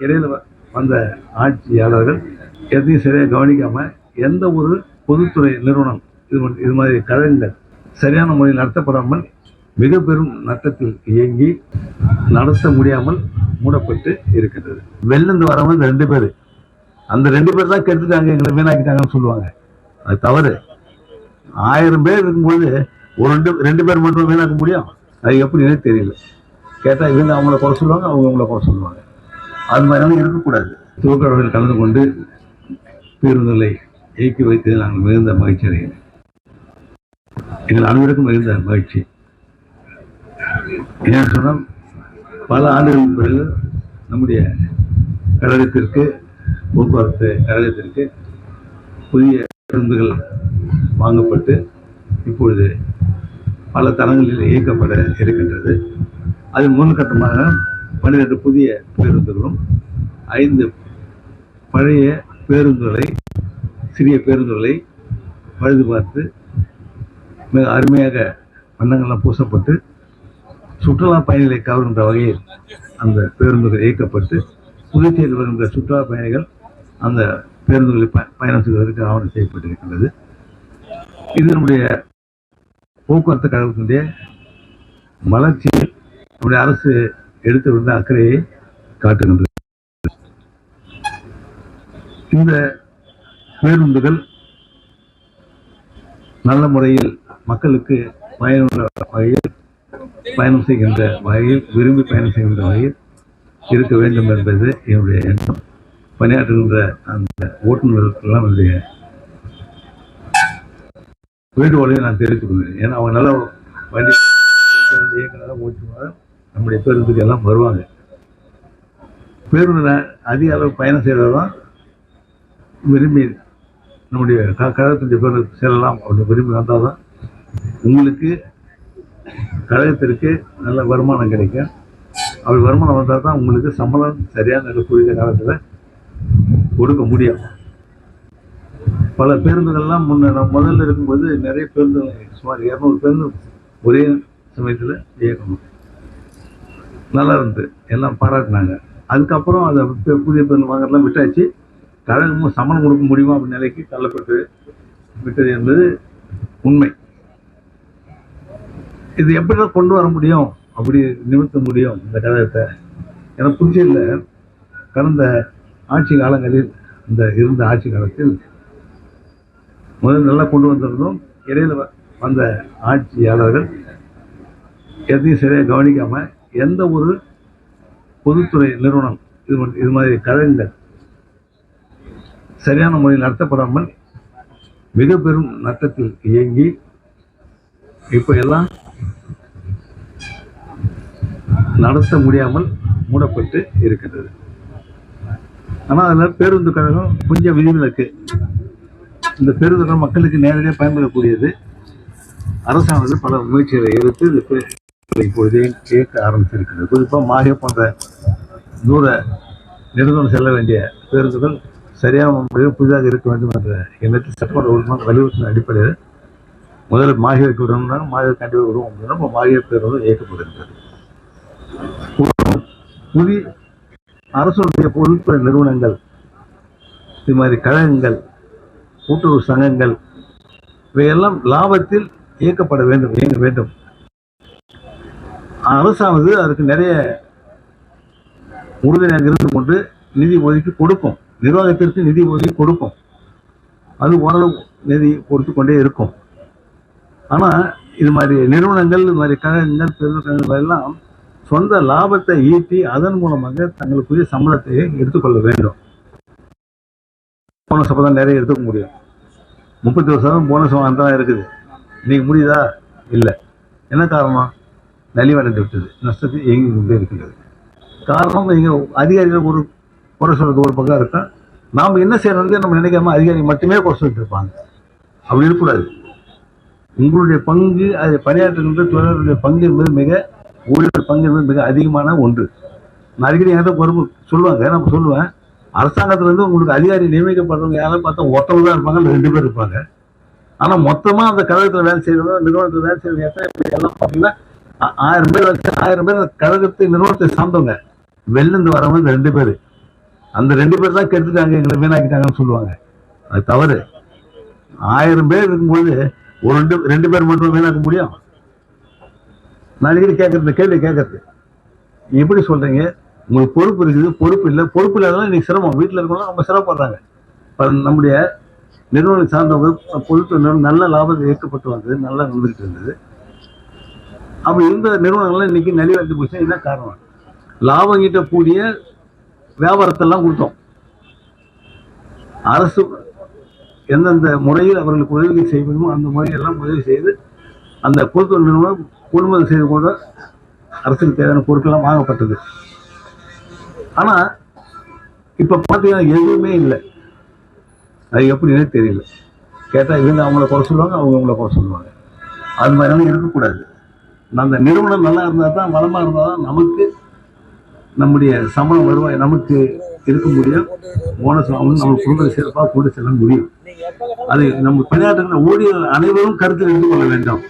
இடையில் வ- வந்த ஆட்சியாளர்கள் எதையும் சரியாக கவனிக்காமல் எந்த ஒரு பொதுத்துறை நிறுவனம் இது இது மாதிரி கழகங்கள் சரியான முறையில் நடத்தப்படாமல் மிக பெரும் நட்டத்தில் இயங்கி நடத்த முடியாமல் மூடப்பட்டு இருக்கின்றது. வெளிலிருந்து வரவங்க ரெண்டு பேர். அந்த ரெண்டு பேர் தான் கெடுத்துட்டாங்க எங்களை வீணாக்கிட்டாங்கன்னு சொல்லுவாங்க. அது தவறு. ஆயிரம் பேர் இருக்கும்போது ஒரு ரெண்டு ரெண்டு பேர் மட்டும் வீணாக்க முடியும்? அது எப்படின்னே தெரியல. கேட்டால் இவங்க அவங்கள குறை சொல்லுவாங்க அவங்க அவங்கள குறை சொல்லுவாங்க. அது மாதிரிலாம் இருக்கக்கூடாது. துவக்கடவில் கலந்து கொண்டு பேருந்துகளை இயக்கி வைத்து நாங்கள் மிகுந்த மகிழ்ச்சி அடைகிறேன் எங்கள் அனைவருக்கும் மிகுந்த மகிழ்ச்சி. ஏன்னு சொன்னால் பல ஆண்டுகளுக்கு பிறகு நம்முடைய கழகத்திற்கு போக்குவரத்து கழகத்திற்கு புதிய பேருந்துகள் வாங்கப்பட்டு இப்பொழுது பல தளங்களில் இயக்கப்பட இருக்கின்றது. அது முதல் கட்டமாக பன்னிரண்டு புதிய பேருந்துகளும் ஐந்து பழைய பேருந்துகளை சிறிய பேருந்துகளை பழுது பார்த்து மிக அருமையாக வண்ணங்கள்லாம் பூசப்பட்டு சுற்றுலா பயணிகளை கவர்கின்ற வகையில் அந்த பேருந்துகள் இயக்கப்பட்டு புதுச்சேரி வருகின்ற சுற்றுலா பயணிகள் அந்த பேருந்துகளில் ப பயணம் செய்வதற்கு ஆவணம் செய்யப்பட்டிருக்கின்றது. இது நம்முடைய போக்குவரத்து கழகத்தினுடைய வளர்ச்சியில் நம்முடைய அரசு எடுத்து வந்த அக்கறையை காட்டுகின்றது. இந்த பேருந்துகள் நல்ல முறையில் மக்களுக்கு பயனுள்ள வகையில் பயணம் செய்கின்ற வகையில் விரும்பி பயணம் செய்கின்ற வகையில் இருக்க வேண்டும் என்பது என்னுடைய எண்ணம். பணியாற்றுகின்ற அந்த ஓட்டுநர்களுக்கெல்லாம் என்னுடைய வேண்டுகோளை நான் தெரிவித்துக் கொள்கிறேன். ஏன்னா அவங்க நல்லா வண்டி பேருந்து ஓட்டுவாங்க நம்முடைய பேருந்துக்கு எல்லாம் வருவாங்க. பேருந்தில் அதிக அளவு பயணம் செய்கிறது தான் விரும்பி நம்முடைய க கழகத்தினுடைய பேருந்து செல்லலாம். அப்படின்னு விரும்பி வந்தால் தான் உங்களுக்கு கழகத்திற்கு நல்ல வருமானம் கிடைக்கும். அப்படி வருமானம் வந்தால் தான் உங்களுக்கு சம்பளம் சரியான குறித்த காலத்தில் கொடுக்க முடியும். பல பேருந்துகள்லாம் முன்ன நம்ம முதல்ல இருக்கும்போது நிறைய பேருந்துகள் சுமார் இரநூறு பேருந்து ஒரே சமயத்தில் இயக்கணும். நல்லா இருந்தது எல்லாம் பாராட்டினாங்க. அதுக்கப்புறம் அதை புதிய பெண் வாங்குறதெல்லாம் விட்டாச்சு. கழகமும் சமணம் கொடுக்க முடியுமா அப்படி நிலைக்கு தள்ளப்பட்டு விட்டது என்பது உண்மை. இது எப்படிதான் கொண்டு வர முடியும்? அப்படி நிமித்த முடியும் இந்த கழகத்தை. எனக்கு புதுச்சேரியில் கடந்த ஆட்சி காலங்களில் இந்த இருந்த ஆட்சி காலத்தில் முதல் நல்லா கொண்டு வந்திருந்தோம். இடையில் வ- வந்த ஆட்சியாளர்கள் எதையும் சரியாக கவனிக்காமல் எந்த ஒரு பொதுத்துறை நிறுவனம் இது மாதிரி- இது மாதிரி கழகங்கள் சரியான முறையில் நடத்தப்படாமல் மிக பெரும் நட்டத்தில் இயங்கி இப்போ எல்லாம் நடத்த முடியாமல் மூடப்பட்டு இருக்கின்றது. ஆனால் அதில் பேருந்து கழகம் கொஞ்சம் விதிவிலக்கு. இந்த பேருந்துகள் மக்களுக்கு நேரடியாக பயன்படக்கூடியது. அரசாங்கத்தில் பல முயற்சிகளை எடுத்து இது இப்பொழுதே கேட்க ஆரம்பித்திருக்கிறது. குறிப்பாக மாஹே போன்ற தூர நிறுவனம் செல்ல வேண்டிய பேருந்துகள் சரியான முறையில் புதிதாக இருக்க வேண்டும் என்ற எண்ணத்தில் சட்டமன்ற உறுப்பினர் வலியுறுத்தின அடிப்படையில் முதல்ல மாஹேவுக்கு விடணும்னா மாஹே கண்டிப்பாக விடுவோம் அப்படின்னா மாஹே பேருந்து இயக்கப்படுகின்றது. புதிய அரசுடைய பொதுத்துறை நிறுவனங்கள் இது மாதிரி கழகங்கள் கூட்டுறவு சங்கங்கள் இவையெல்லாம் லாபத்தில் இயக்கப்பட வேண்டும் இயங்க வேண்டும். அரசானது அதுக்கு நிறைய உறுதுணையாக இருந்து கொண்டு நிதி ஒதுக்கி கொடுக்கும். நிர்வாகத்திற்கு நிதி ஒதுக்கி கொடுக்கும். அது ஓரளவு நிதி கொடுத்து கொண்டே இருக்கும். ஆனால் இது மாதிரி நிறுவனங்கள் இது மாதிரி கழகங்கள் பெருந்தகங்கள் எல்லாம் சொந்த லாபத்தை ஈட்டி அதன் மூலமாக தங்களுக்குரிய சம்பளத்தை எடுத்துக்கொள்ள வேண்டும். போனஸ் அப்போ தான் நிறைய எடுத்துக்க முடியும். முப்பத்தி ஒரு சதவீதம் போனஸ் தான் இருக்குது. இன்னைக்கு முடியுதா? இல்லை. என்ன காரணம்? நலிவடைந்து விட்டது. நஷ்டத்தை இயங்கி கொண்டே இருக்கின்றது. காரணம் நீங்கள் அதிகாரிகள் ஒரு குறை சொல்றது ஒரு பக்கம் இருக்கும் நாம் என்ன செய்யறது நம்ம நினைக்காம அதிகாரி மட்டுமே குறை சொல்லிட்டு இருப்பாங்க. அப்படி இருக்கக்கூடாது. உங்களுடைய பங்கு அது பணியாற்றுகின்ற தொழிலாளர்களுடைய பங்கு என்பது மிக ஊழியர் பங்கு என்பது மிக அதிகமான ஒன்று. நான் அடிக்கடி என்கிட்ட பொறுப்பு சொல்லுவாங்க நான் சொல்லுவேன். அரசாங்கத்திலேருந்து உங்களுக்கு அதிகாரி நியமிக்கப்படுறவங்க யாரும் பார்த்தா ஒருத்தவங்க தான் இருப்பாங்க ரெண்டு பேர் இருப்பாங்க. ஆனால் மொத்தமாக அந்த கழகத்தில் வேலை செய்யறவங்க நிறுவனத்தில் வேலை செய்யறவங்க எத்தனை எல்லாம் பார்த்தீங்கன்னா ஆயிரம் பேர் வச்சு ஆயிரம் பேர் கழகத்தை நிறுவனத்தை சார்ந்தவங்க. வெளிலேருந்து வரவங்க இந்த ரெண்டு பேர். அந்த ரெண்டு பேர் தான் கெடுத்துட்டாங்க எங்களை வீணாக்கிட்டாங்கன்னு சொல்லுவாங்க. அது தவறு. ஆயிரம் பேர் இருக்கும்போது ஒரு ரெண்டு ரெண்டு பேர் மட்டும் வீணாக்க முடியும்? நான் அடிக்கடி கேட்கறது கேள்வி கேட்கறது எப்படி சொல்றீங்க? உங்களுக்கு பொறுப்பு இருக்குது பொறுப்பு இல்லை. பொறுப்பு இல்லாதனால இன்னைக்கு சிரமம். வீட்டில் இருக்கவங்க ரொம்ப சிரமப்படுறாங்க. இப்போ நம்முடைய நிறுவனம் சார்ந்தவங்க பொறுப்பு நல்ல லாபத்தை ஏற்கப்பட்டு வந்தது நல்லா நடந்துகிட்டு இருந்தது. அப்போ இருந்த நிறுவனங்கள்லாம் இன்னைக்கு நலிவடைந்து போச்சு. என்ன காரணம்? லாபம் கிட்ட கூடிய வியாபாரத்தெல்லாம் கொடுத்தோம். அரசு எந்தெந்த முறையில் அவர்களுக்கு உதவி செய்வதுமோ அந்த முறையெல்லாம் உதவி செய்து அந்த பொதுத்துறை நிறுவனம் கொள்முதல் செய்து கூட அரசுக்கு தேவையான பொருட்கள்லாம் வாங்கப்பட்டது. ஆனா இப்ப பார்த்தீங்கன்னா எதுவுமே இல்லை. அது எப்படின்னே தெரியல. கேட்டா இவங்க அவங்கள குறை சொல்லுவாங்க அவங்க அவங்கள குறை சொல்லுவாங்க. அது மாதிரிலாம் இருக்கக்கூடாது. அந்த நிறுவனம் நல்லா இருந்தால் தான் வளமாக இருந்தால் தான் நமக்கு நம்முடைய சம்பளம் வருவாய் நமக்கு இருக்க முடியும். போனஸ் வாங்கணும் நம்ம குடும்ப சிறப்பாக கொண்டு செல்ல முடியும். அது நம்ம பணியாற்றுகிற ஊழியர்கள் அனைவரும் கருத்தில் எடுத்துக்கொள்ள வேண்டும்.